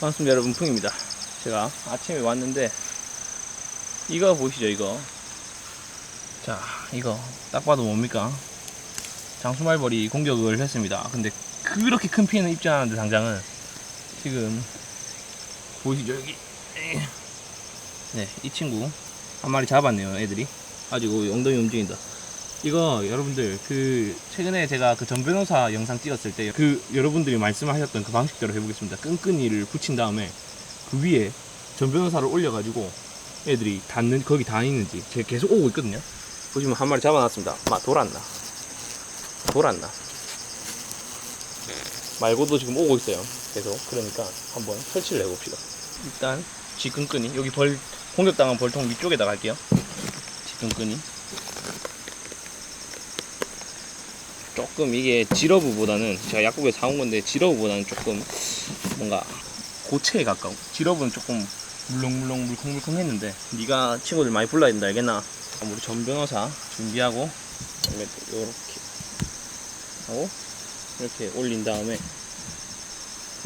반갑습니다 여러분. 풍입니다. 제가 아침에 왔는데 이거 보이시죠 이거. 자 이거 딱 봐도 뭡니까? 장수말벌이 공격을 했습니다. 근데 그렇게 큰 피해는 입지 않았는데 당장은 지금 보이시죠 여기. 네이 친구 한 마리 잡았네요 애들이. 아직 엉덩이 움직인다 이거 여러분들 그 최근에 제가 그 전 변호사 영상 찍었을 때 그 여러분들이 말씀하셨던 그 방식대로 해보겠습니다. 끈끈이를 붙인 다음에 그 위에 전 변호사를 올려가지고 애들이 닿는 거기 닿 있는지 제가 계속 오고 있거든요. 보시면 한 마리 잡아놨습니다. 막 돌았나? 돌았나? 말고도 지금 오고 있어요. 계속 그러니까 한번 설치를 해봅시다. 일단 지끈끈이 여기 벌 공격당한 벌통 위쪽에다 갈게요. 지끈끈이. 조금 이게 지러브보다는 제가 약국에 사온 건데 지러브보다는 조금 뭔가 고체에 가까운 지러브는 조금 물렁물렁 물컹물컹 했는데 네가 친구들 많이 불러야 된다 알겠나? 우리 전 변호사 준비하고 이렇게 하고 이렇게 올린 다음에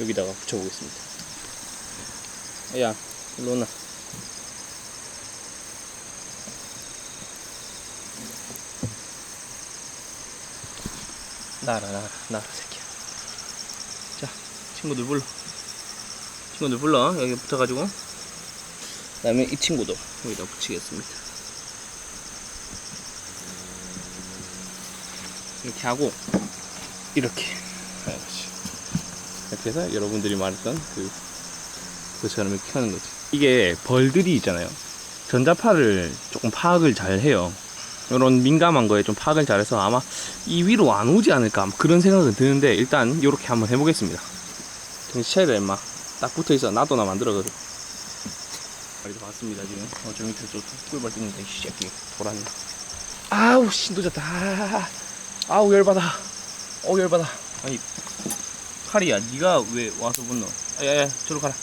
여기다가 붙여보겠습니다 야 일로 오나 나라 나라 나라 새끼야. 자 친구들 불러. 친구들 불러. 여기 붙어가지고. 그 다음에 이 친구도 여기다 붙이겠습니다. 이렇게 하고 이렇게. 이렇게 해서 여러분들이 말했던 그 그처럼 이렇게 하는 거지. 이게 벌들이 있잖아요. 전자파를 조금 파악을 잘 해요 이런 민감한 거에 좀 파악을 잘해서 아마 이 위로 안 오지 않을까 그런 생각은 드는데 일단 이렇게 한번 해보겠습니다. 차리라 임마. 딱 붙어있어. 나도 나 만들어거든 빨리 봤습니다 지금. 어, 저 밑에 저 꿀벌 뛰는데 이 새끼. 돌았네 아우 씨 늦었다. 아, 아우 열받아. 어 열받아. 아니 칼이야. 니가 왜 와서 붙노? 야야야 저로 가라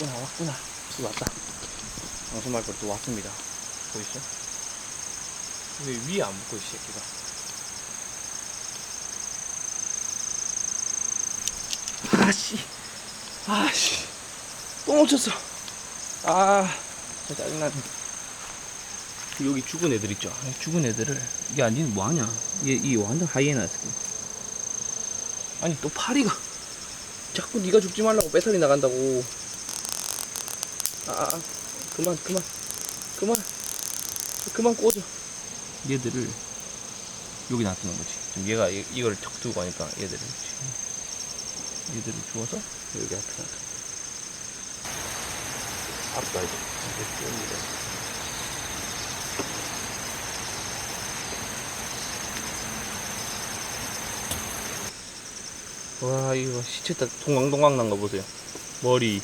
왔구나 왔구나. 또 왔다. 방송말벌 또 왔습니다. 보이시죠? 왜 위에 안 붙고 이 새끼가. 아씨. 아씨. 또 놓쳤어. 아 진짜 짜증나네. 여기 죽은 애들 있죠? 이 죽은 애들을. 야 니는 뭐하냐? 얘, 이 완전 하이에나 새끼. 아니 또 파리가. 자꾸 네가 죽지 말라고 배터리 나간다고 아, 아, 아. 그만, 그만, 그만, 그만 꽂아. 얘들을 여기 놔두는 거지. 지금 얘가 이, 이걸 턱 두고 하니까 얘들을 얘들을 주워서 여기 앞에 놔둬. 이제 이렇게. 와 이거 시체 다 동강동강 난 거 보세요. 머리,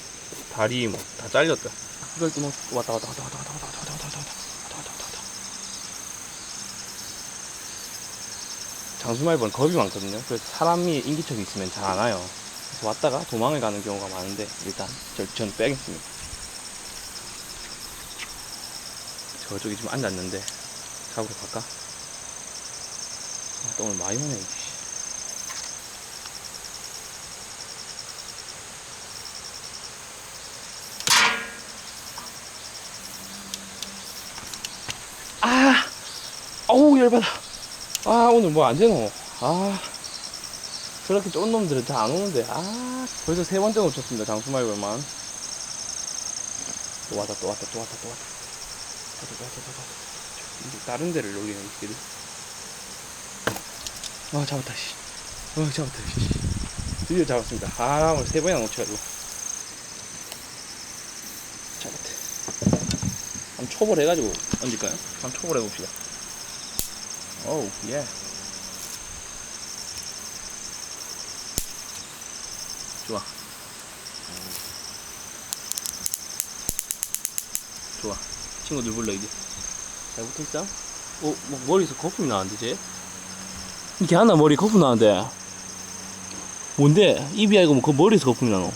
다리 뭐 다 잘렸다. 이걸 또 뭐, 왔다 왔다 왔다 왔다 왔다 왔다 왔다 왔다 왔다 왔다 왔다 왔다 왔다. 장수말벌 겁이 많거든요. 그래서 사람이 인기척이 있으면 잘 안 와요. 그래서 왔다가 도망을 가는 경우가 많은데 일단 저, 전 빼겠습니다. 저쪽에 지금 앉았는데 잡으러 갈까? 아, 또 오늘 많이 오네. 이씨. 아, 어우 열받아. 아 오늘 뭐 안 되노? 아 저렇게 쫀 놈들은 다 안 오는데 아 벌써 세 번째 놓쳤습니다 장수말벌만. 또 왔다 또 왔다 또 왔다 또 왔다. 또 왔다 또 왔다 또 왔다. 이제 다른 데를 놀리는 이 새끼들. 아 잡았다 씨. 어 잡았다 씨. 드디어 잡았습니다. 아 오늘 세 번이나 놓쳐가지고. 잡았대. 한번 초벌해가지고 얹을까요? 한번 초벌해봅시다. 오우, 예. 좋아. 좋아. 친구들 불러, 이제. 잘 붙어있어? 어, 뭐 머리에서 거품이 나는데 쟤? 이렇게 하나 머리 거품 나는데 뭔데? 입이 아니고 뭐그 머리에서 거품이 나노?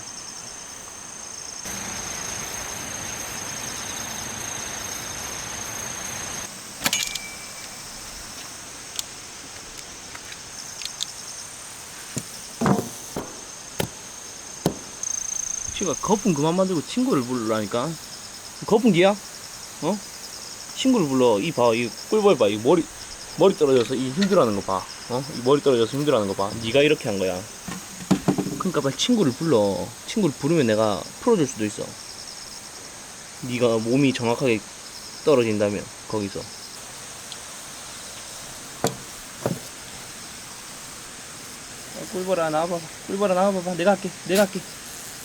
씨가 거품 그만 만들고 친구를 부르라니까 거품기야? 어? 친구를 불러 이 봐 이 꿀벌 봐이 머리 머리 떨어져서 이 힘들어하는 거 봐. 어? 이 머리 떨어져서 힘들어하는 거 봐. 네가 이렇게 한 거야. 그러니까 빨리 친구를 불러. 친구를 부르면 내가 풀어줄 수도 있어. 네가 몸이 정확하게 떨어진다면 거기서. 야, 꿀벌아 나와봐. 꿀벌아 나와봐봐. 내가 할게. 내가 할게.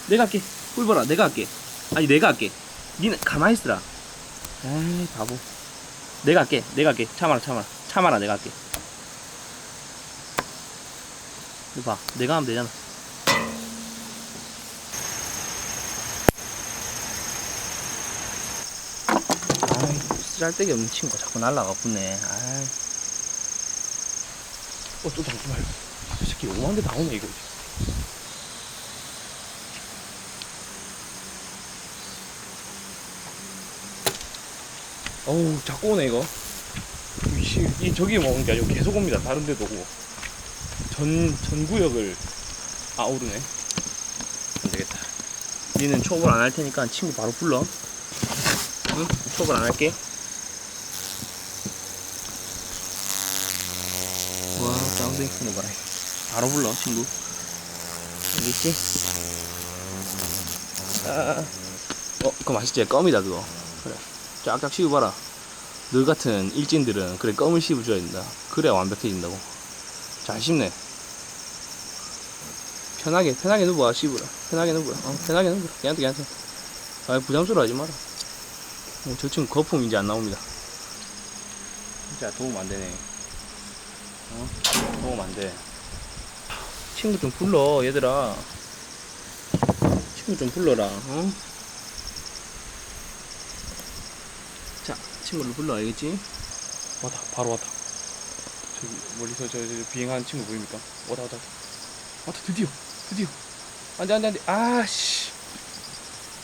내가 할게. 꿀벌아 내가 할게. 아니 내가 할게. 니는 가만히 있으라. 아이 바보. 내가 할게. 내가 할게. 참아라 참아라. 참아라 내가 할게. 이거 봐. 내가 하면 되잖아. 아이 쓰잘데기 없는 친구가 자꾸 날라가 붙네. 아이. 어, 또 잠깐만. 이 새끼 오만데 나오네, 이거. 어우, 자꾸 오네, 이거. 이, 씨, 이 저기 먹는 게 아니고 계속 옵니다. 다른 데도 오고. 전, 전 구역을 아우르네. 안 되겠다. 니는 초벌 안 할 테니까 친구 바로 불러. 응? 초벌 안 할게. 와, 짱댕이 크는 거라. 바로 불러, 친구. 있지? 아, 어, 그거 맛있지? 껌이다, 그거. 쫙쫙 씹어봐라. 너 같은 일진들은 그래 껌을 씹어줘야 된다. 그래야 완벽해진다고. 잘 씹네. 편하게, 편하게 누워봐, 씹으라. 편하게 누워라. 어, 편하게 누워라. 걔한테, 걔한테. 아, 부담스러워 하지 마라. 어, 저 친구 거품 이제 안 나옵니다. 진짜 도움 안 되네. 어? 도움 안 돼. 친구 좀 불러, 얘들아. 친구 좀 불러라, 어? 자, 친구를 불러, 알겠지? 왔다, 바로 왔다. 저기, 멀리서 저, 저, 비행하는 친구 보입니까? 왔다, 왔다. 왔다, 드디어, 드디어. 안 돼, 안 돼, 안 돼. 아씨.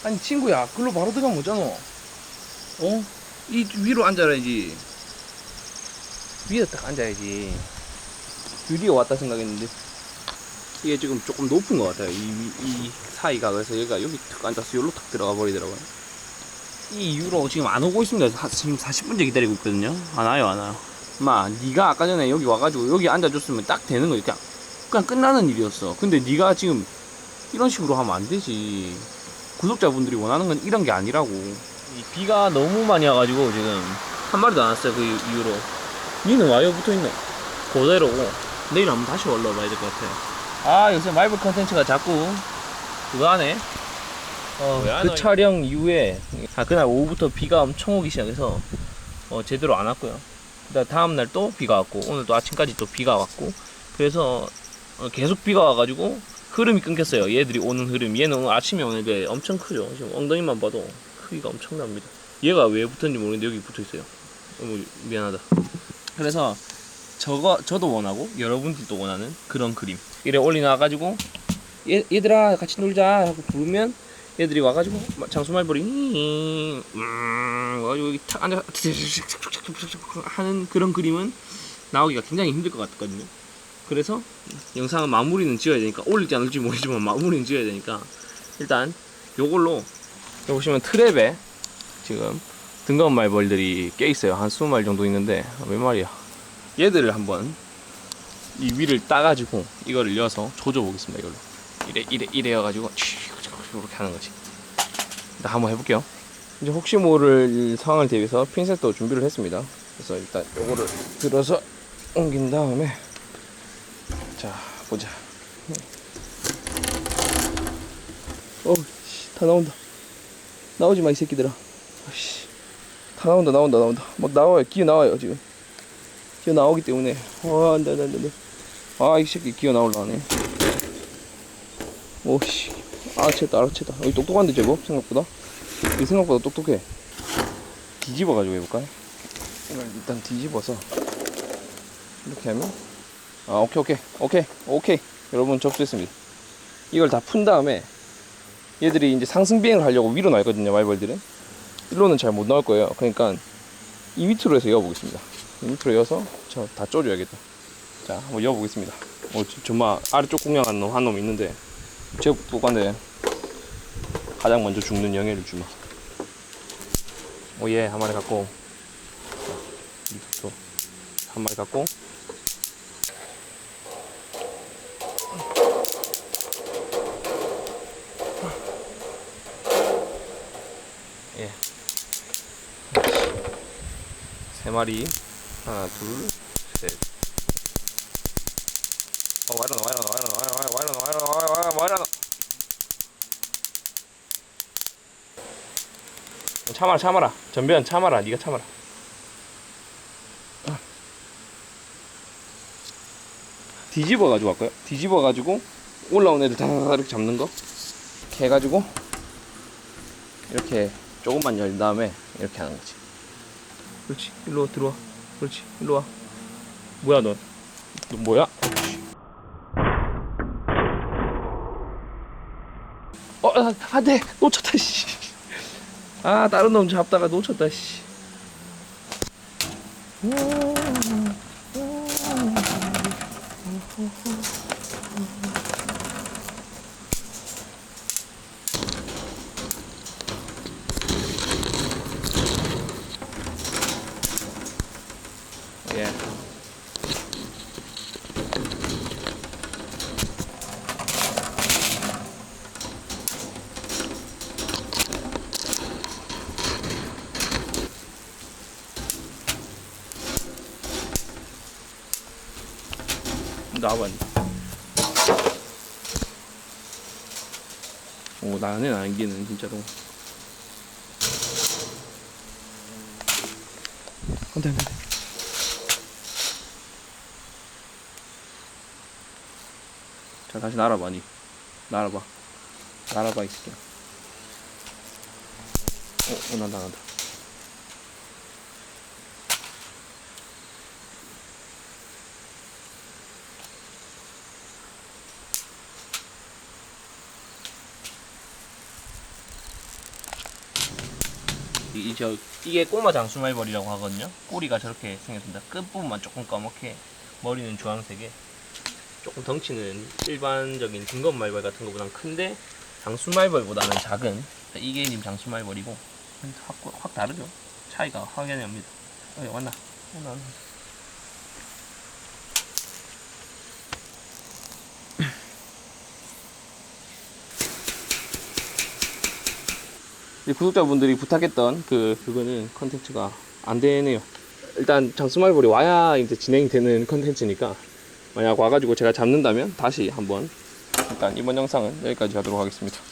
아니, 친구야, 글로 바로 들어가면 뭐잖아. 어? 이 위로 앉아야지. 위에 딱 앉아야지. 드디어 왔다 생각했는데. 이게 지금 조금 높은 것 같아요. 이, 위- 이 사이가. 그래서 얘가 여기 탁 앉아서 여기로 탁 들어가 버리더라고요. 이 이후로 지금 안 오고 있습니다. 하- 지금 40분째 기다리고 있거든요. 안 와요, 안 와요. 마, 네가 아까 전에 여기 와가지고 여기 앉아줬으면 딱 되는 거예요. 그냥, 그냥 끝나는 일이었어. 근데 네가 지금 이런 식으로 하면 안 되지. 구독자분들이 원하는 건 이런 게 아니라고. 이 비가 너무 많이 와가지고 지금 한 마리도 안 왔어요. 그 이후로. 니는 와요 붙어 있네. 그대로고 내일 한번 다시 올라와야 될 것 같아요. 아 요새 마이블 컨텐츠가 자꾸 그거 하네. 어, 그 와요? 촬영 이후에 아 그날 오후부터 비가 엄청 오기 시작해서 어, 제대로 안 왔고요. 그다음 다음 날 또 비가 왔고 오늘 또 아침까지 또 비가 왔고 그래서 어, 계속 비가 와가지고 흐름이 끊겼어요. 얘들이 오는 흐름. 얘는 오늘 아침에 오는데 엄청 크죠. 지금 엉덩이만 봐도 크기가 엄청납니다. 얘가 왜 붙었는지 모르겠는데 여기 붙어 있어요. 너무 미안하다. 그래서 저거 저도 원하고 여러분들도 원하는 그런 그림. 이래 올리나가지고 얘 얘들아 같이 놀자 하고 부르면 얘들이 와가지고 장수말벌이 음 와가지고 여기 탁 앉아 하는 그런 그림은 나오기가 굉장히 힘들 것 같거든요. 그래서 영상은 마무리는 지어야 되니까 올릴지 안 올릴지 모르지만 마무리는 지어야 되니까 일단 요걸로 여기 보시면 트랩에 지금 등가운 말벌들이 꽤 있어요. 한 20마리 정도 있는데 몇 마리야? 얘들을 한번 이 위를 따가지고 이거를 이어서 조져 보겠습니다. 이걸로 이래 이래 이래여가지고 이렇게 하는 거지. 일단 한번 해볼게요. 이제 혹시 모를 상황을 대비해서 핀셋도 준비를 했습니다. 그래서 일단 요거를 들어서 옮긴 다음에 자 보자. 어, 씨, 다 나온다. 나오지 마 이 새끼들아. 아씨, 다 나온다 나온다 나온다. 막 나와요. 기어 나와요 지금. 기어 나오기 때문에. 와 안돼 안돼 안돼. 아이 새끼 기어 나올라네. 오씨, 알아챘다. 알아챘다. 여기 똑똑한데 제법? 생각보다. 이 생각보다 똑똑해. 뒤집어 가지고 해볼까요? 이걸 일단 뒤집어서 이렇게 하면? 아 오케이 오케이. 오케이 오케이. 여러분 접수했습니다. 이걸 다 푼 다음에 얘들이 이제 상승 비행을 하려고 위로 날거든요 말벌들은. 일로는 잘 못 나올 거예요. 그러니까 이 밑으로 해서 이어보겠습니다. 이 밑으로 이어서 저 다 쪼줘야겠다. 자 한번 이어보겠습니다. 어 저- 정말 아래쪽 공략한 놈 한 놈 있는데 똑같네 가장 먼저 죽는 영예를 주마. 오예 한 마리 갖고. 자, 이것도 한 마리 갖고. 예. 세 마리. 하나 둘 셋 참아라 참아라 전변 참아라 네가 참아라 아. 뒤집어 가지고 갈까요? 뒤집어 가지고 올라온 애들 다다다 이렇게 잡는 거 이렇게 해가지고 이렇게 조금만 열 다음에 이렇게 하는 거지 그렇지 일로 와 들어와 그렇지 일로 와 뭐야 넌, 너 뭐야? 어, 아, 안 돼! 놓쳤다, 씨. 아, 다른 놈 잡다가 놓쳤다, 씨. 예. 나와봐. 오, 나는 안기는 진짜로. 안 돼, 안 돼. 자, 다시 날아봐, 니. 날아봐. 날아봐, 이 새끼야. 어, 어, 난다, 난다. 이, 저, 이게 꼬마 장수말벌이라고 하거든요. 꼬리가 저렇게 생겼습니다. 끝부분만 조금 까맣게, 머리는 주황색에. 조금 덩치는 일반적인 등검말벌 같은 것보다는 큰데, 장수말벌보다는 작은, 이게 님 장수말벌이고, 확, 확 다르죠? 차이가 확연히 납니다. 어, 왔나? 왔나? 왔나? 구독자분들이 부탁했던 그 그거는 컨텐츠가 안 되네요. 일단 장수말벌이 와야 이제 진행이 되는 컨텐츠니까 만약 와가지고 제가 잡는다면 다시 한번 일단 이번 영상은 여기까지 하도록 하겠습니다.